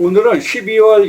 오늘은 12월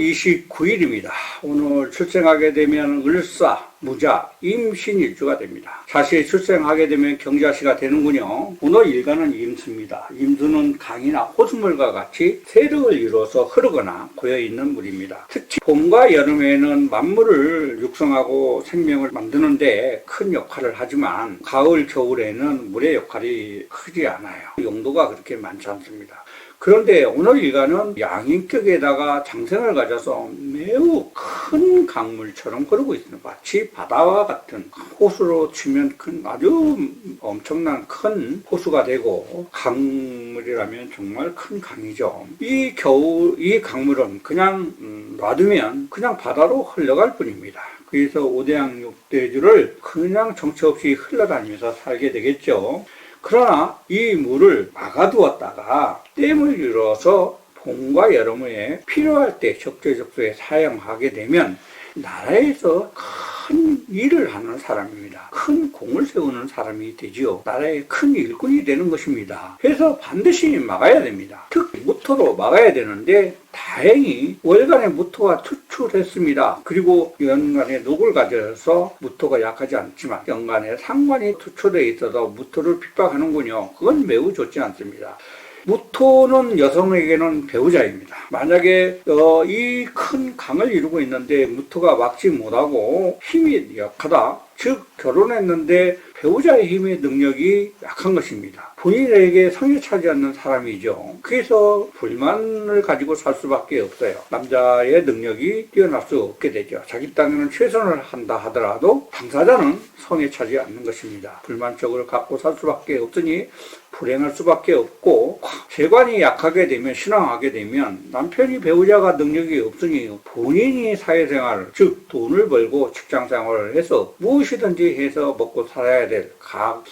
29일입니다. 오늘 출생하게 되면 을사, 무자, 임신일주가 됩니다. 사실 출생하게 되면 경자시가 되는군요. 오늘 일간은 임수입니다. 임수는 강이나 호수물과 같이 세력을 이루어서 흐르거나 고여있는 물입니다. 특히 봄과 여름에는 만물을 육성하고 생명을 만드는데 큰 역할을 하지만 가을, 겨울에는 물의 역할이 크지 않아요. 용도가 그렇게 많지 않습니다. 그런데 오늘 일가는 양인격에다가 장생을 가져서 매우 큰 강물처럼 흐르고 있습니다. 마치 바다와 같은 호수로 치면 큰 아주 엄청난 큰 호수가 되고 강물이라면 정말 큰 강이죠. 이 겨울 이 강물은 그냥 음, 놔두면 그냥 바다로 흘러갈 뿐입니다. 그래서 오대양 육대주를 그냥 정처 없이 흘러다니면서 살게 되겠죠. 그러나 이 물을 막아두었다가 댐을 이뤄서 봄과 여름에 필요할 때 적재적소에 사용하게 되면 나라에서 큰 일을 하는 사람입니다. 큰 공을 세우는 사람이 되지요. 나라의 큰 일꾼이 되는 것입니다. 그래서 반드시 막아야 됩니다. 특히 무토로 막아야 되는데 다행히 월간에 무토가 투출했습니다. 그리고 연간에 녹을 가져서 무토가 약하지 않지만 연간에 상관이 투출되어 있어서 무토를 핍박하는군요. 그건 매우 좋지 않습니다. 무토는 여성에게는 배우자입니다. 만약에 어, 이 큰 강을 이루고 있는데 무토가 막지 못하고 힘이 약하다. 즉 결혼했는데 배우자의 힘의 능력이 약한 것입니다. 본인에게 성에 차지 않는 사람이죠. 그래서 불만을 가지고 살 수밖에 없어요. 남자의 능력이 뛰어날 수 없게 되죠. 자기 땅에는 최선을 한다 하더라도 당사자는 성에 차지 않는 것입니다. 불만적으로 갖고 살 수밖에 없으니 불행할 수밖에 없고 재관이 약하게 되면 신앙하게 되면 남편이 배우자가 능력이 없으니 본인이 사회생활 즉 돈을 벌고 직장생활을 해서 무엇이든지 해서 먹고 살아야 될 각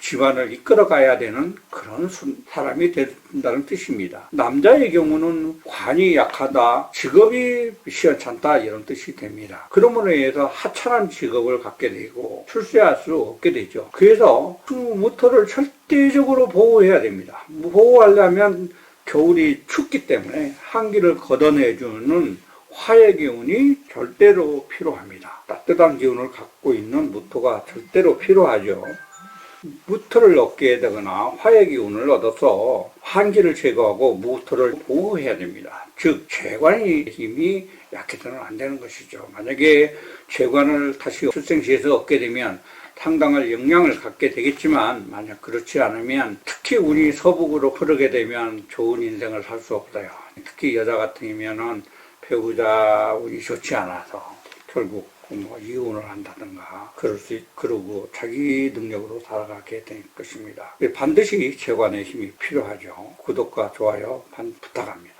집안을 이끌어 가야 되는 그런 순- 사람이 된다는 뜻입니다. 남자의 경우는 관이 약하다, 직업이 시원찮다 이런 뜻이 됩니다. 그러므로 인해서 하찮은 직업을 갖게 되고 출세할 수 없게 되죠. 그래서 그 무토를 절대적으로 보호해야 됩니다. 보호하려면 겨울이 춥기 때문에 한기를 걷어내주는 화의 기운이 절대로 필요합니다. 따뜻한 기운을 갖고 있는 무토가 절대로 필요하죠. 무토를 얻게 되거나 화의 기운을 얻어서 한기를 제거하고 무토를 보호해야 됩니다. 즉, 재관의 힘이 약해서는 안 되는 것이죠. 만약에 재관을 다시 출생시에서 얻게 되면 상당한 영향을 갖게 되겠지만 만약 그렇지 않으면 특히 운이 서북으로 흐르게 되면 좋은 인생을 살 수 없어요. 특히 여자 같으면은 배우자 운이 좋지 않아서 결국 뭐 이혼을 한다든가 그럴 수 있- 그러고 자기 능력으로 살아가게 될 것입니다. 반드시 재관의 힘이 필요하죠. 구독과 좋아요 반 부탁합니다.